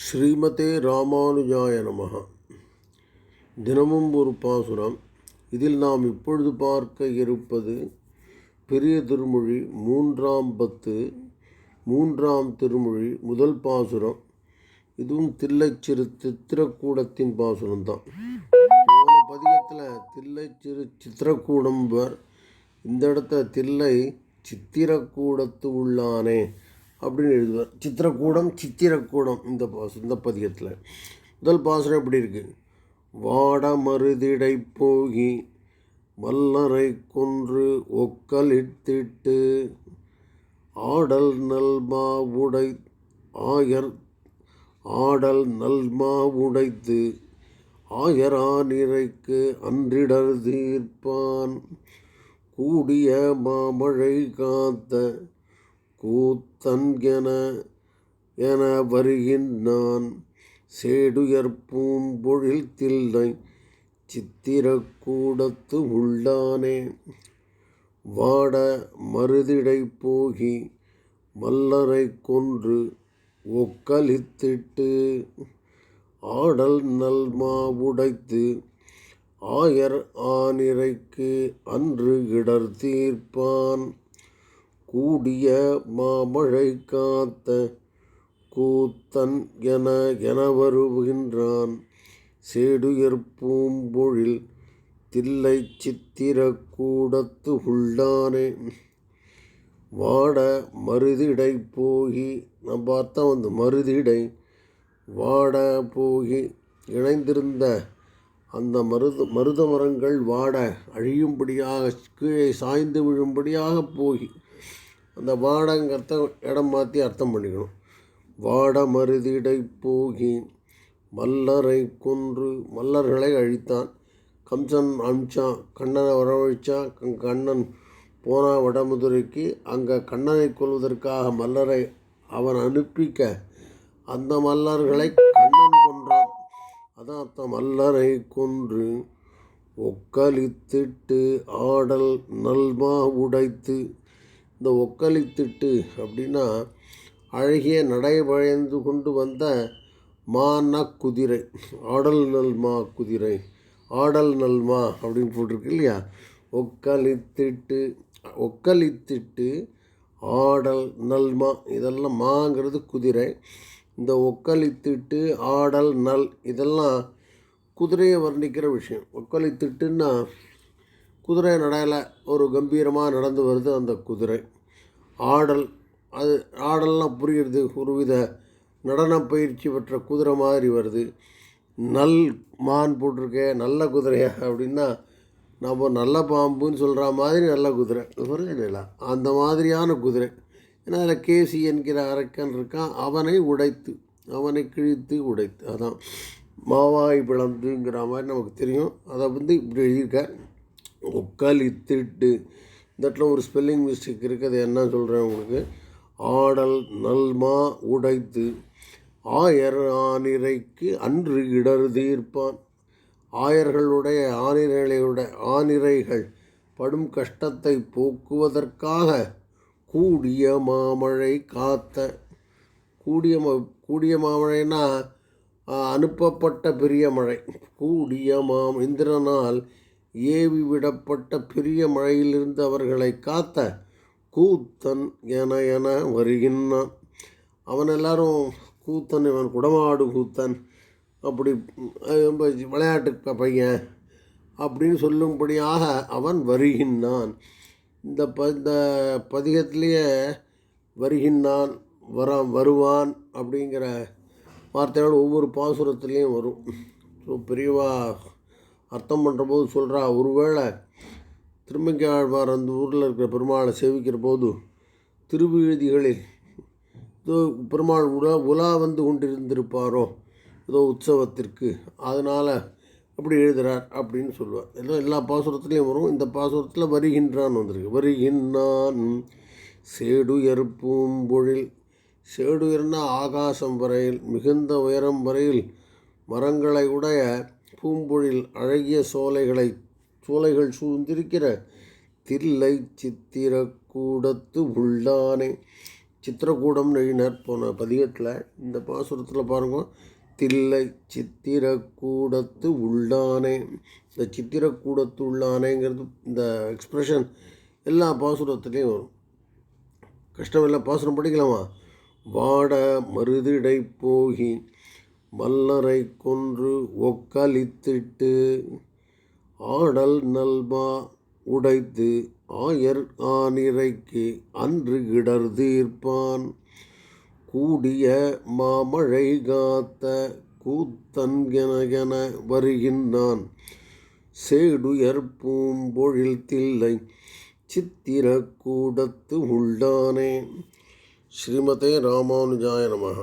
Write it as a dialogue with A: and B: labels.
A: ஸ்ரீமதே ராமானுஜாய நமக தினமும் ஒரு பாசுரம். இதில் நாம் இப்பொழுது பார்க்க இருப்பது பெரிய திருமொழி மூன்றாம் பத்து மூன்றாம் திருமொழி முதல் பாசுரம். இதுவும் தில்லைச்சிறு சித்திரக்கூடத்தின் பாசுரம் தான். போன பதிகத்தில் தில்லைச்சிறு சித்திரக்கூடம்பர் இந்த இடத்த தில்லை சித்திரக்கூடத்து உள்ளானே. அப்படின்னு எழுதுவார். சித்திரக்கூடம் சித்திரக்கூடம் இந்த பாசு இந்த பதிகத்தில். முதல் பாசுரம் எப்படி இருக்குது வாட மருதிடை போகி வல்லரை கொன்று ஒக்கலிட்டிட்டு ஆடல் நல்மாவுடை ஆயர் ஆடல் நல்மாவுடைத்து ஆயரானிரைக்கு அன்றிடர் தீர்ப்பான் கூடிய மாமழை காத்த கூத்தன் என என வருகின்றான் சேடுயர் பூம்பொழில் தில்லை சித்திரக்கூடத்து உள்ளானே. வாட மருதிடை போகி மல்லரை கொன்று ஒக்கலித்திட்டு ஆடல் நல்மாவுடைத்து ஆயர் ஆனிரைக்கு அன்று இடர் தீர்ப்பான் கூடிய மாமழை காத்த கூத்தன் என என வருகின்றான். சேடுயர் பூம்பொழில் தில்லை சித்திர கூடத்து உள்ளானே. வாட மருதிடை போகி நம்ம பார்த்தா வந்து மருதிடை வாட போகி இணைந்திருந்த அந்த மருத மருத மரங்கள் வாட அழியும்படியாக கீழே சாய்ந்து விழும்படியாக போகி. அந்த வாடங்கிறத இடம் மாற்றி அர்த்தம் பண்ணிக்கணும். வாட மருதிடை போகி மல்லரை கொன்று மல்லர்களை அழித்தான். கம்சன் அமிச்சான் கண்ணனை வரவழைச்சான் கண்ணன் போனா வடமுதுரைக்கு அங்கே கண்ணனை கொல்வதற்காக மல்லரை அவன் அனுப்பிக்க அந்த மல்லர்களை கண்ணன் கொன்றான். அதான் அர்த்தம் மல்லரை கொன்று ஒக்கலித்திட்டு ஆடல் நல்மா உடைத்து இந்த ஒக்கலித்திட்டு அப்படின்னா அழகிய நடைபழைந்து கொண்டு வந்த மானா குதிரை ஆடல் நல்மா குதிரை ஆடல் நல்மா அப்படின்னு போட்டிருக்கு இல்லையா? ஒக்கலித்திட்டு ஒக்கலித்திட்டு ஆடல் நல்மா இதெல்லாம் மாங்கிறது குதிரை. இந்த ஒக்கலித்திட்டு ஆடல் நல் இதெல்லாம் குதிரையை வர்ணிக்கிற விஷயம். ஒக்கலித்திட்டுன்னா குதிரை நடையில் ஒரு கம்பீரமாக நடந்து வருது அந்த குதிரை. ஆடல் அது ஆடல்லாம் புரிகிறது ஒருவித நடன பயிற்சி பெற்ற குதிரை மாதிரி வருது. நல் மான் போட்டிருக்கே நல்ல குதிரையா அப்படின்னா நம்ம நல்ல பாம்புன்னு சொல்கிற மாதிரி நல்ல குதிரை. புரியுதுங்களா அந்த மாதிரியான குதிரை. ஏன்னா அதில் கேசி என்கிற அரக்கன் இருக்கான். அவனை உடைத்து அவனை கிழித்து உடைத்து. அதான். மாவாய் பிளந்துங்கிற மாதிரி நமக்கு தெரியும். அதை வந்து இப்படி எழுதியிருக்கார். ஒக்கலித்திட்டு இந்த இடத்துல ஒரு ஸ்பெல்லிங் மிஸ்டேக் இருக்குது. அது என்ன சொல்கிறேன் உங்களுக்கு? ஆடல் நல்மா உடைத்து ஆயர் ஆனிரைக்கு அன்று இடர் தீர்ப்பான். ஆயர்களுடைய ஆனிரைகளுடைய ஆனிரைகள் படும் கஷ்டத்தை போக்குவதற்காக கூடிய மாமழை காத்த கூடிய ம கூடிய மாமழைனா அனுப்பப்பட்ட பெரிய மழை. கூடிய மாம் இந்திரனால் ஏவி விடப்பட்ட பெரிய மழையிலிருந்து அவர்களை காத்த கூத்தன் என என வருகின்றான். அவன் எல்லாரும் கூத்தன் இவன் குடமாடு கூத்தன் அப்படி ரொம்ப விளையாட்டு பையன் அப்படின்னு சொல்லும்படியாக அவன் வருகின்றான். இந்த ப இந்த பதிகத்திலேயே வருகின்றான் வர வருவான் அப்படிங்கிற வார்த்தையோடு ஒவ்வொரு பாசுரத்துலேயும் வரும். ஸோ பெரியவா அர்த்தம் பண்ணுறபோது சொல்கிறா ஒருவேளை திருமங்கி ஆழ்வார் அந்த ஊரில் இருக்கிற பெருமாளை சேவிக்கிற போது திருவிழுதிகளில் ஏதோ பெருமாள் உலா உலா வந்து கொண்டிருந்திருப்பாரோ ஏதோ உற்சவத்திற்கு. அதனால் அப்படி எழுதுகிறார் அப்படின்னு சொல்லுவார். எல்லாம் எல்லா பாசுரத்துலேயும் வரும். இந்த பாசுரத்தில் வருகின்றான் வந்திருக்கு. வருகின்றான் சேடுயர் பூம்பொழில். சேடுயர்னா ஆகாசம் வரையில் மிகுந்த உயரம் வரையில் மரங்களை உடைய பூம்பொழில் அழகிய சோலைகளை சோலைகள் சூழ்ந்திருக்கிற தில்லை சித்திரக்கூடத்து உள்ளானே. சித்திரக்கூடம் எழுதினார் போன பதிகத்தில் இந்த பாசுரத்தில் பாருங்கள் தில்லை சித்திரக்கூடத்து உள்ளானே. இந்த சித்திரக்கூடத்து உள்ளானேங்கிறது இந்த எக்ஸ்ப்ரெஷன் எல்லா பாசுரத்துலேயும் வரும். கஷ்டமில்லை பாசுரம் படிக்கலாமா? வாட மருதிடை போகி மல்லரை கொன்று ஒக்கலித்திட்டு ஆடல் நல்மா உடைத்து ஆயர் ஆனிரைக்கு அன்று இடர் தீர்ப்பான். கூடிய மாமழை காத்த கூத்தன் என வருகின்றான். சேடுயர் பூம்பொழில் தில்லை சித்திரக்கூடத்து உள்ளானே ஸ்ரீமதே ராமானுஜாய நமக.